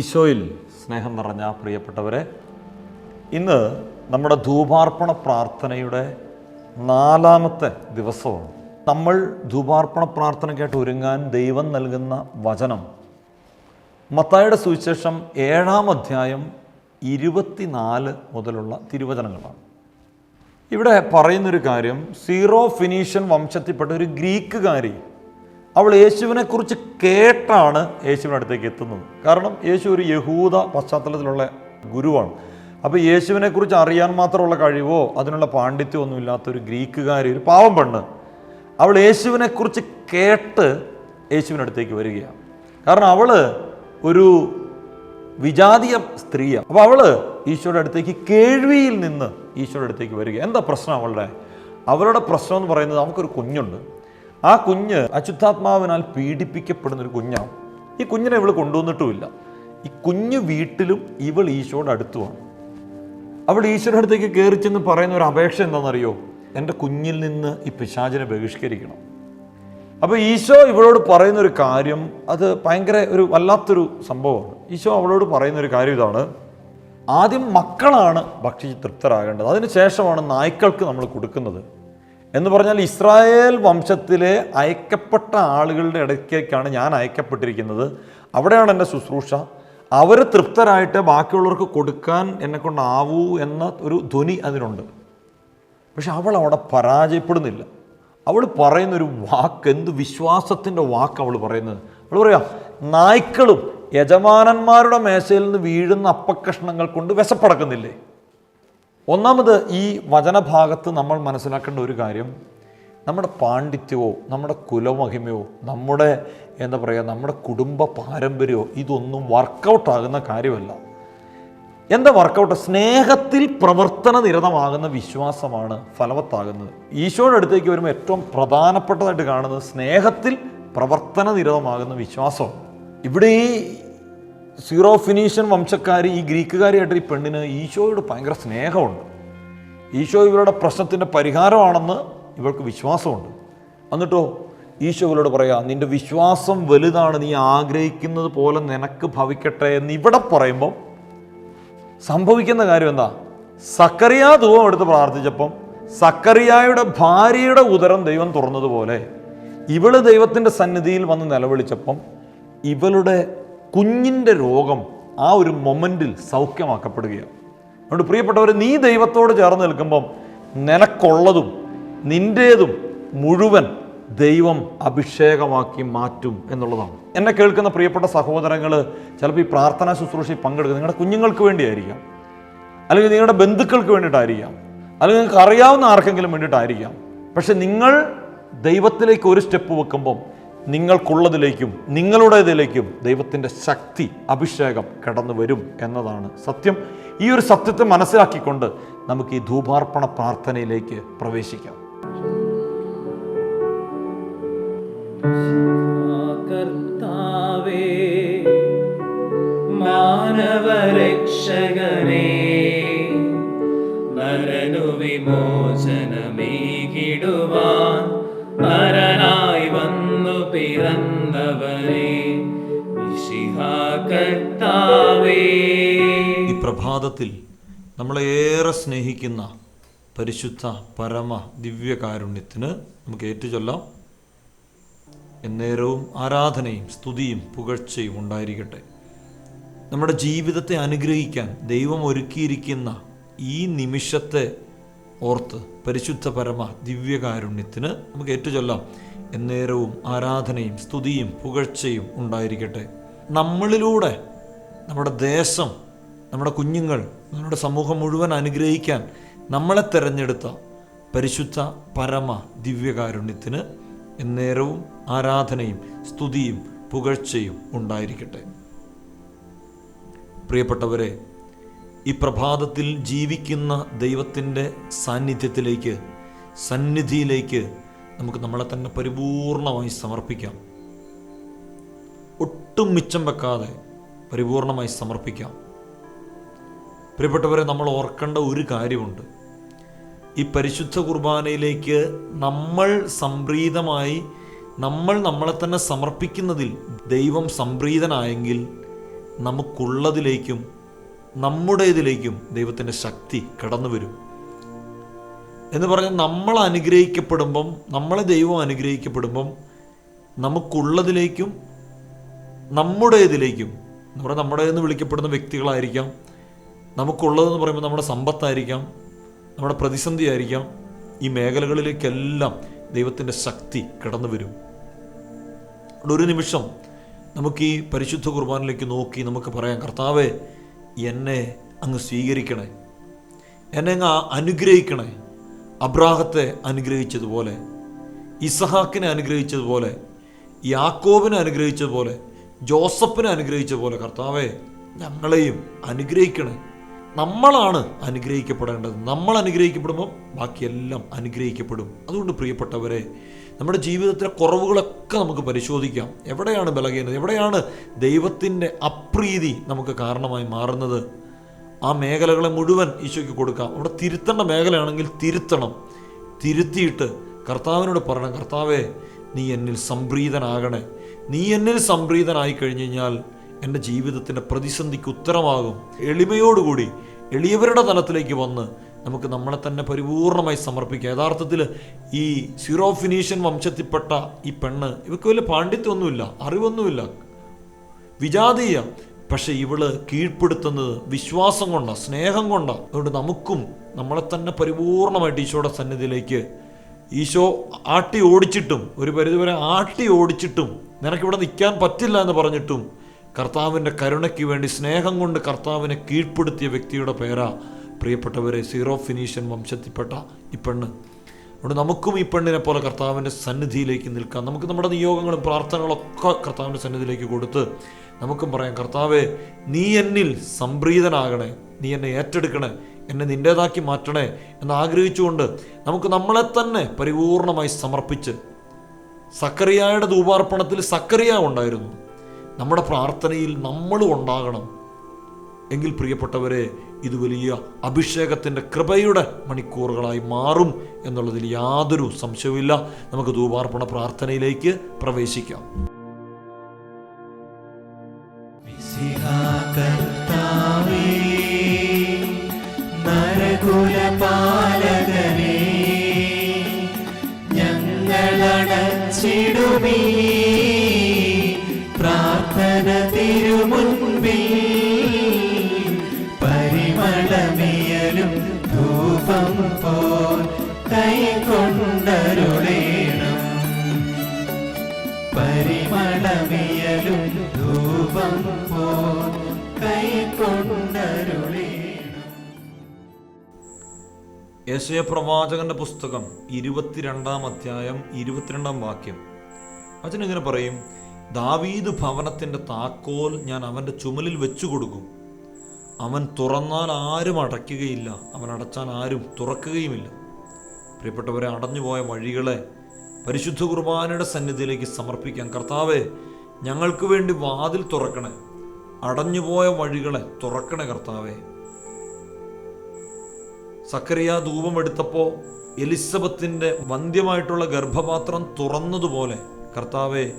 ഈശോയിൽ സ്നേഹം നിറഞ്ഞ പ്രിയപ്പെട്ടവരെ ഇന്ന് നമ്മുടെ ധൂപാർപ്പണ പ്രാർത്ഥനയുടെ നാലാമത്തെ ദിവസമാണ്. നമ്മൾ ധൂപാർപ്പണ പ്രാർത്ഥനയ്ക്കായിട്ട് ഒരുങ്ങാൻ ദൈവം നൽകുന്ന വചനം. മത്തായുടെ സുവിശേഷം ഏഴാം അധ്യായം ഇരുപത്തിനാല് മുതലുള്ള തിരുവചനങ്ങളാണ്. ഇവിടെ പറയുന്നൊരു കാര്യം സീറോ ഫിനീഷ്യൻ വംശത്തിൽപ്പെട്ട ഒരു ഗ്രീക്കുകാരി അവൾ യേശുവിനെക്കുറിച്ച് കേട്ടാണ് യേശുവിന്റെ അടുത്തേക്ക് എത്തുന്നത്. കാരണം യേശു ഒരു യഹൂദ പശ്ചാത്തലത്തിലുള്ള ഗുരുവാണ്. അപ്പോൾ യേശുവിനെക്കുറിച്ച് അറിയാൻ മാത്രമുള്ള കഴിവോ അതിനുള്ള പാണ്ഡിത്യമോ ഒന്നും ഇല്ലാത്തൊരു ഗ്രീക്കുകാരി ഒരു പാവം പെണ്ണ് അവൾ യേശുവിനെക്കുറിച്ച് കേട്ട് യേശുവിന്റെ അടുത്തേക്ക് വരികയാണ്. കാരണം അവൾ ഒരു വിജാതീയ സ്ത്രീയാണ്. അപ്പോൾ അവൾ ഈശോയുടെ അടുത്തേക്ക് കേൾവിയിൽ നിന്ന് ഈശോയുടെ അടുത്തേക്ക് വരിക എന്താ പ്രശ്നം അവളുടെ? അവരുടെ പ്രശ്നം എന്ന് പറയുന്നത് നമുക്കൊരു കുഞ്ഞുണ്ട്. ആ കുഞ്ഞ് അശുദ്ധാത്മാവിനാൽ പീഡിപ്പിക്കപ്പെടുന്ന ഒരു കുഞ്ഞാണ് ഈ കുഞ്ഞിനെ ഇവൾ കൊണ്ടുവന്നിട്ടുമില്ല. ഈ കുഞ്ഞ് വീട്ടിലും ഇവൾ ഈശോയുടെ അടുത്തുമാണ്. അവൾ ഈശോയുടെ അടുത്തേക്ക് കയറി ചെന്ന് പറയുന്ന ഒരു അപേക്ഷ എന്താണെന്നറിയോ? എന്റെ കുഞ്ഞിൽ നിന്ന് ഈ പിശാചിനെ ബഹിഷ്കരിക്കണം. അപ്പോൾ ഈശോ ഇവളോട് പറയുന്ന ഒരു കാര്യം അത് ഭയങ്കര ഒരു വല്ലാത്തൊരു സംഭവമാണ്. ഈശോ അവളോട് പറയുന്ന ഒരു കാര്യം ഇതാണ്. ആദ്യം മക്കളാണ് ഭക്ഷിച്ച് തൃപ്തരാകേണ്ടത്. അതിനുശേഷമാണ് നായ്ക്കൾക്ക് നമ്മൾ കൊടുക്കുന്നത്. എന്ന് പറഞ്ഞാൽ ഇസ്രായേൽ വംശത്തിലെ അയക്കപ്പെട്ട ആളുകളുടെ ഇടയ്ക്കേക്കാണ് ഞാൻ അയക്കപ്പെട്ടിരിക്കുന്നത്. അവിടെയാണ് എന്റെ ശുശ്രൂഷ. അവർ തൃപ്തരായിട്ട് ബാക്കിയുള്ളവർക്ക് കൊടുക്കാൻ എന്നെ കൊണ്ടാവൂ എന്ന ഒരു ധ്വനി അതിനുണ്ട്. പക്ഷെ അവൾ അവിടെ പരാജയപ്പെടുന്നില്ല. അവൾ പറയുന്നൊരു വാക്ക് എന്ത് വിശ്വാസത്തിന്റെ വാക്ക് അവൾ പറയുന്നത്? അവൾ പറയാം നായ്ക്കളും യജമാനന്മാരുടെ മേശയിൽ നിന്ന് വീഴുന്ന അപ്പക്കഷ്ണങ്ങൾ കൊണ്ട് വിശപ്പടക്കുന്നില്ലേ? ഒന്നാമത് ഈ വചനഭാഗത്ത് നമ്മൾ മനസ്സിലാക്കേണ്ട ഒരു കാര്യം നമ്മുടെ പാണ്ഡിത്യവോ നമ്മുടെ കുലമഹിമയോ നമ്മുടെ എന്താ പറയുക നമ്മുടെ കുടുംബ പാരമ്പര്യമോ ഇതൊന്നും വർക്കൗട്ടാകുന്ന കാര്യമല്ല. എന്താ വർക്കൗട്ട് സ്നേഹത്തിൽ പ്രവർത്തന നിരതമാകുന്ന വിശ്വാസമാണ് ഫലവത്താകുന്നത്. ഈശോയുടെ അടുത്തേക്ക് വരുമ്പോൾ ഏറ്റവും പ്രധാനപ്പെട്ടതായിട്ട് കാണുന്നത് സ്നേഹത്തിൽ പ്രവർത്തന നിരതമാകുന്ന വിശ്വാസമാണ്. ഇവിടെ സീറോ ഫിനീഷ്യൻ വംശക്കാരി ഈ ഗ്രീക്കുകാരിയായിട്ട് ഈ പെണ്ണിന് ഈശോയോട് ഭയങ്കര സ്നേഹമുണ്ട്. ഈശോ ഇവരുടെ പ്രശ്നത്തിന്റെ പരിഹാരമാണെന്ന് ഇവൾക്ക് വിശ്വാസമുണ്ട്. എന്നിട്ടോ ഈശോ ഇവരോട് പറയാ നിന്റെ വിശ്വാസം വലുതാണ് നീ ആഗ്രഹിക്കുന്നത് പോലെ നിനക്ക് ഭവിക്കട്ടെ എന്ന് ഇവിടെ പറയുമ്പോൾ സംഭവിക്കുന്ന കാര്യം എന്താ? സക്കറിയ ധൂപം എടുത്ത് പ്രാർത്ഥിച്ചപ്പം സക്കറിയായുടെ ഭാര്യയുടെ ഉദരം ദൈവം തുറന്നതുപോലെ ഇവൾ ദൈവത്തിന്റെ സന്നിധിയിൽ വന്ന് നിലവിളിച്ചപ്പം ഇവളുടെ കുഞ്ഞിന്റെ രോഗം ആ ഒരു മൊമെന്റിൽ സൗഖ്യമാക്കപ്പെടുകയാണ്. അതുകൊണ്ട് പ്രിയപ്പെട്ടവർ നീ ദൈവത്തോട് ചേർന്ന് നിൽക്കുമ്പം നിനക്കുള്ളതും നിന്റേതും മുഴുവൻ ദൈവം അഭിഷേകമാക്കി മാറ്റും എന്നുള്ളതാണ്. എന്നെ കേൾക്കുന്ന പ്രിയപ്പെട്ട സഹോദരങ്ങൾ ചിലപ്പോൾ ഈ പ്രാർത്ഥനാ ശുശ്രൂഷയിൽ പങ്കെടുക്കുക നിങ്ങളുടെ കുഞ്ഞുങ്ങൾക്ക് വേണ്ടിയായിരിക്കാം. അല്ലെങ്കിൽ നിങ്ങളുടെ ബന്ധുക്കൾക്ക് വേണ്ടിയിട്ടായിരിക്കാം. അല്ലെങ്കിൽ നിങ്ങൾക്ക് അറിയാവുന്ന ആർക്കെങ്കിലും വേണ്ടിയിട്ടായിരിക്കാം. പക്ഷെ നിങ്ങൾ ദൈവത്തിലേക്ക് ഒരു സ്റ്റെപ്പ് വെക്കുമ്പം നിങ്ങൾക്കുള്ളതിലേക്കും നിങ്ങളുടേതിലേക്കും ദൈവത്തിന്റെ ശക്തി അഭിഷേകം കടന്നു വരും എന്നതാണ് സത്യം. ഈ ഒരു സത്യത്തെ മനസ്സിലാക്കിക്കൊണ്ട് നമുക്ക് ഈ ധൂപാർപ്പണ പ്രാർത്ഥനയിലേക്ക് പ്രവേശിക്കാം. കർത്താവേ മാനവരക്ഷകനേ നരനു വിമോചനമേകിടുവാൻ നരനായി വന്നു ഈ പ്രഭാതത്തിൽ നമ്മളെ ഏറെ സ്നേഹിക്കുന്ന പരിശുദ്ധ പരമ ദിവ്യകാരുണ്യത്തിന് നമുക്ക് ഏറ്റുചൊല്ലാം. എന്നേരവും ആരാധനയും സ്തുതിയും പുകഴ്ചയും ഉണ്ടായിരിക്കട്ടെ. നമ്മുടെ ജീവിതത്തെ അനുഗ്രഹിക്കാൻ ദൈവം ഒരുക്കിയിരിക്കുന്ന ഈ നിമിഷത്തെ ഓർത്ത് പരിശുദ്ധ പരമ ദിവ്യകാരുണ്യത്തിന് നമുക്ക് ഏറ്റുചൊല്ലാം. എന്നേരവും ആരാധനയും സ്തുതിയും പുകഴ്ചയും ഉണ്ടായിരിക്കട്ടെ. നമ്മളിലൂടെ നമ്മുടെ ദേശം നമ്മുടെ കുഞ്ഞുങ്ങൾ നമ്മുടെ സമൂഹം മുഴുവൻ അനുഗ്രഹിക്കാൻ നമ്മളെ തിരഞ്ഞെടുത്ത പരിശുദ്ധ പരമ ദിവ്യകാരുണ്യത്തിന് എന്നേരവും ആരാധനയും സ്തുതിയും പുകഴ്ചയും ഉണ്ടായിരിക്കട്ടെ. പ്രിയപ്പെട്ടവരെ ഈ പ്രഭാതത്തിൽ ജീവിക്കുന്ന ദൈവത്തിന്റെ സാന്നിധ്യത്തിലേക്ക് സന്നിധിയിലേക്ക് നമുക്ക് നമ്മളെ തന്നെ പരിപൂർണമായി സമർപ്പിക്കാം. ഒട്ടും മിച്ചം വെക്കാതെ പരിപൂർണമായി സമർപ്പിക്കാം. പ്രിയപ്പെട്ടവരെ നമ്മൾ ഓർക്കേണ്ട ഒരു കാര്യമുണ്ട്. ഈ പരിശുദ്ധ കുർബാനയിലേക്ക് നമ്മൾ സംപ്രീതമായി നമ്മൾ നമ്മളെ തന്നെ സമർപ്പിക്കുന്നതിൽ ദൈവം സംപ്രീതനായെങ്കിൽ നമുക്കുള്ളതിലേക്കും നമ്മുടേതിലേക്കും ദൈവത്തിന്റെ ശക്തി കടന്നു വരും എന്ന് പറഞ്ഞാൽ നമ്മൾ അനുഗ്രഹിക്കപ്പെടുമ്പം നമ്മളെ ദൈവം അനുഗ്രഹിക്കപ്പെടുമ്പം നമുക്കുള്ളതിലേക്കും നമ്മുടേതിലേക്കും എന്ന് പറഞ്ഞാൽ നമ്മുടെ എന്ന് വിളിക്കപ്പെടുന്ന വ്യക്തികളായിരിക്കാം നമുക്കുള്ളതെന്ന് പറയുമ്പോൾ നമ്മുടെ സമ്പത്തായിരിക്കാം നമ്മുടെ പ്രതിസന്ധി ആയിരിക്കാം ഈ മേഖലകളിലേക്കെല്ലാം ദൈവത്തിന്റെ ശക്തി കടന്നു വരും ഒരു നിമിഷം നമുക്ക് ഈ പരിശുദ്ധ കുർബാനിലേക്ക് നോക്കി നമുക്ക് പറയാം കർത്താവെ എന്നെ അങ്ങ് സ്വീകരിക്കണേ എന്നെ അങ്ങ് അനുഗ്രഹിക്കണേ അബ്രാഹത്തെ അനുഗ്രഹിച്ചതുപോലെ ഇസഹാക്കിനെ അനുഗ്രഹിച്ചതുപോലെ യാക്കോബിനെ അനുഗ്രഹിച്ചതുപോലെ ജോസഫിനെ അനുഗ്രഹിച്ചതുപോലെ കർത്താവെ ഞങ്ങളെയും അനുഗ്രഹിക്കണേ. നമ്മളാണ് അനുഗ്രഹിക്കപ്പെടേണ്ടത്. നമ്മൾ അനുഗ്രഹിക്കപ്പെടുമ്പോൾ ബാക്കിയെല്ലാം അനുഗ്രഹിക്കപ്പെടും. അതുകൊണ്ട് പ്രിയപ്പെട്ടവരെ നമ്മുടെ ജീവിതത്തിലെ കുറവുകളൊക്കെ നമുക്ക് പരിശോധിക്കാം. എവിടെയാണ് ബലഹീനത? എവിടെയാണ് ദൈവത്തിന്റെ അപ്രീതി നമുക്ക് കാരണമായി മാറുന്നത്? ആ മേഖലകളെ മുഴുവൻ ഈശോയ്ക്ക് കൊടുക്കാം. അവിടെ തിരുത്തേണ്ട മേഖലയാണെങ്കിൽ തിരുത്തണം. തിരുത്തിയിട്ട് കർത്താവിനോട് പറയണം കർത്താവേ നീ എന്നിൽ സംപ്രീതനാകണേ. നീ എന്നിൽ സംപ്രീതനായി കഴിഞ്ഞു കഴിഞ്ഞാൽ എന്റെ ജീവിതത്തിന്റെ പ്രതിസന്ധിക്ക് ഉത്തരമാകും. എളിമയോടുകൂടി എളിയവരുടെ തലത്തിലേക്ക് വന്ന് നമുക്ക് നമ്മളെ തന്നെ പരിപൂർണമായി സമർപ്പിക്കാം. യഥാർത്ഥത്തിൽ ഈ സീറോ ഫിനീഷ്യൻ വംശത്തിൽപ്പെട്ട ഈ പെണ്ണ് ഇവർക്ക് വലിയ പാണ്ഡിത്യമൊന്നുമില്ല അറിവൊന്നുമില്ല. വിജാതീയ പക്ഷെ ഇവൾ കീഴ്പ്പെടുത്തുന്നത് വിശ്വാസം കൊണ്ടാണ് സ്നേഹം കൊണ്ടാണ് അതുകൊണ്ട് നമുക്കും നമ്മളെ തന്നെ പരിപൂർണമായിട്ട് ഈശോയുടെ സന്നിധിയിലേക്ക് ഈശോ ആട്ടി ഓടിച്ചിട്ടും ഒരു പരിധിവരെ ആട്ടി ഓടിച്ചിട്ടും നിനക്കിവിടെ നിൽക്കാൻ പറ്റില്ല എന്ന് പറഞ്ഞിട്ടും കർത്താവിന്റെ കരുണയ്ക്ക് വേണ്ടി സ്നേഹം കൊണ്ട് കർത്താവിനെ കീഴ്പ്പെടുത്തിയ വ്യക്തിയുടെ പേരാ പ്രിയപ്പെട്ടവരെ സീറോ ഫിനീഷ്യൻ വംശത്തിൽപ്പെട്ട ഈ പെണ്ണ്. അതുകൊണ്ട് നമുക്കും ഈ പെണ്ണിനെ പോലെ കർത്താവിന്റെ സന്നിധിയിലേക്ക് നിൽക്കാം. നമുക്ക് നമ്മുടെ നിയോഗങ്ങളും പ്രാർത്ഥനകളൊക്കെ കർത്താവിന്റെ സന്നിധിയിലേക്ക് കൊടുത്ത് നമുക്കും പറയാം കർത്താവെ നീ എന്നിൽ സംപ്രീതനാകണേ നീ എന്നെ ഏറ്റെടുക്കണേ എന്നെ നിന്റേതാക്കി മാറ്റണേ എന്ന് ആഗ്രഹിച്ചുകൊണ്ട് നമുക്ക് നമ്മളെ തന്നെ പരിപൂർണമായി സമർപ്പിച്ച് സക്കറിയായുടെ ധൂപാർപ്പണത്തിൽ സക്കറിയ ഉണ്ടായിരുന്നു. നമ്മുടെ പ്രാർത്ഥനയിൽ നമ്മളും ഉണ്ടാകണം. എങ്കിൽ പ്രിയപ്പെട്ടവരെ ഇത് വലിയ അഭിഷേകത്തിന്റെ കൃപയുടെ മണിക്കൂറുകളായി മാറും എന്നുള്ളതിൽ യാതൊരു സംശയവുമില്ല. നമുക്ക് ധൂപാർപ്പണ പ്രാർത്ഥനയിലേക്ക് പ്രവേശിക്കാം. നരകുലപാലകനേ പ്രാർത്ഥന തിരുമുൻപിൽ ധൂപം പോൽ കൈകൊണ്ടരുളേണം പരിമളമിയലും ധൂപം പോൽ കൈകൊണ്ടരുളേണം യേശയ പ്രവാചകന്റെ പുസ്തകം ഇരുപത്തിരണ്ടാം അധ്യായം ഇരുപത്തിരണ്ടാം വാക്യം. അച്ഛനിങ്ങനെ പറയും ദാവീദ് ഭവനത്തിന്റെ താക്കോൽ ഞാൻ അവന്റെ ചുമലിൽ വെച്ചു കൊടുക്കും അവൻ തുറന്നാൽ ആരും അടയ്ക്കുകയില്ല. അവൻ അടച്ചാൽ ആരും തുറക്കുകയുമില്ല. പ്രിയപ്പെട്ടവരെ അടഞ്ഞുപോയ വഴികളെ പരിശുദ്ധ കുർബാനയുടെ സന്നിധിയിലേക്ക് സമർപ്പിക്കാം. കർത്താവെ ഞങ്ങൾക്ക് വേണ്ടി വാതിൽ തുറക്കണേ. അടഞ്ഞുപോയ വഴികളെ തുറക്കണേ കർത്താവെ. സക്കറിയ ധൂപം എടുത്തപ്പോൾ എലിസബത്തിന്റെ വന്ധ്യമായിട്ടുള്ള ഗർഭപാത്രം തുറന്നതുപോലെ കർത്താവെ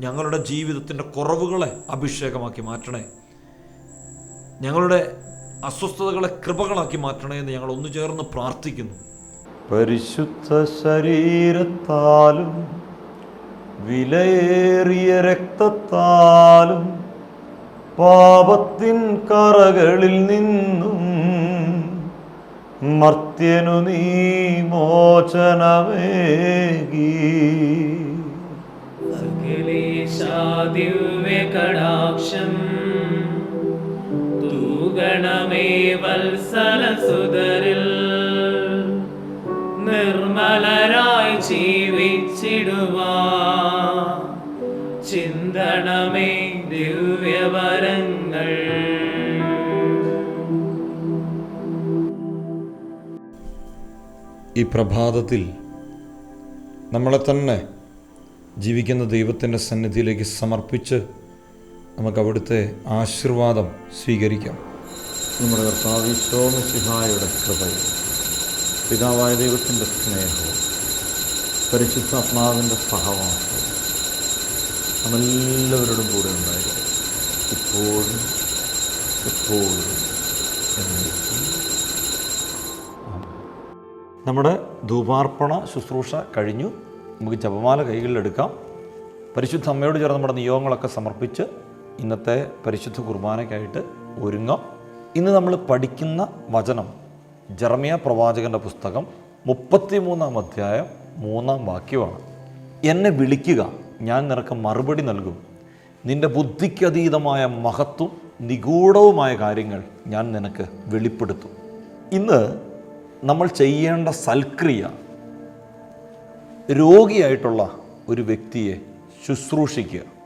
ഞങ്ങളുടെ ജീവിതത്തിന്റെ കുറവുകളെ അഭിഷേകമാക്കി മാറ്റണേ. ഞങ്ങളുടെ അസ്വസ്ഥതകളെ കൃപകളാക്കി മാറ്റണേ എന്ന് ഞങ്ങൾ ഒന്നു ചേർന്ന് പ്രാർത്ഥിക്കുന്നു. പരിശുദ്ധ ശരീരത്താലും വിലയേറിയ രക്തത്താലും പാപത്തിൻ കറകളിൽ നിന്നും മർത്യനു നീ മോചനമേകി. ദിവ്യകടാക്ഷം തൂഗണമേ വത്സലസുതരിൽ നിർമ്മലരായി ജീവിച്ചിടുവാ. ചിന്തണമേ ദിവ്യവരങ്ങൾ. ഈ പ്രഭാതത്തിൽ നമ്മളെ തന്നെ ജീവിക്കുന്ന ദൈവത്തിന്റെ സന്നിധിയിലേക്ക് സമർപ്പിച്ച് നമുക്ക് അവിടുത്തെ ആശീർവാദം സ്വീകരിക്കാം. നമ്മുടെ കർത്താവിശോമസിഹായുടെ കൃപയും പിതാവായ ദൈവത്തിന്റെ സ്നേഹവും പരിശുദ്ധാത്മാവിന്റെ സഹവാസവും നമ്മെല്ലാവരോടും കൂടെ ഉണ്ടായിരുന്നു ഇപ്പോഴും എപ്പോഴും എന്നേക്കും. നമ്മുടെ ധൂപാർപ്പണ ശുശ്രൂഷ കഴിഞ്ഞു. നമുക്ക് ജപമാല കൈകളിലെടുക്കാം. പരിശുദ്ധ അമ്മയോട് ചേർന്ന് നമ്മുടെ നിയോഗങ്ങളൊക്കെ സമർപ്പിച്ച് ഇന്നത്തെ പരിശുദ്ധ കുർബാനയ്ക്കായിട്ട് ഒരുങ്ങാം. ഇന്ന് നമ്മൾ പഠിക്കുന്ന വചനം ജർമിയ പ്രവാചകന്റെ പുസ്തകം മുപ്പത്തിമൂന്നാം അധ്യായം മൂന്നാം വാക്യമാണ്. എന്നെ വിളിക്കുക ഞാൻ നിനക്ക് മറുപടി നൽകും. നിന്റെ ബുദ്ധിക്കതീതമായ മഹത്വം നിഗൂഢവുമായ കാര്യങ്ങൾ ഞാൻ നിനക്ക് വെളിപ്പെടുത്തും. ഇന്ന് നമ്മൾ ചെയ്യേണ്ട സൽക്രിയ രോഗിയായിട്ടുള്ള ഒരു വ്യക്തിയെ ശുശ്രൂഷിക്കുക.